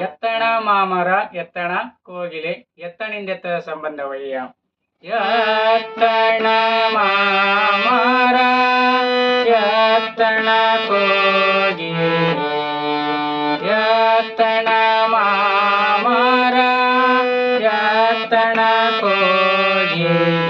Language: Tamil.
எத்தன மாமர எத்தன கோகிலே எத்தனிந்த சம்பந்த வழியாம் எத்தன यत्तणको यत्तण मामर यत्तणको या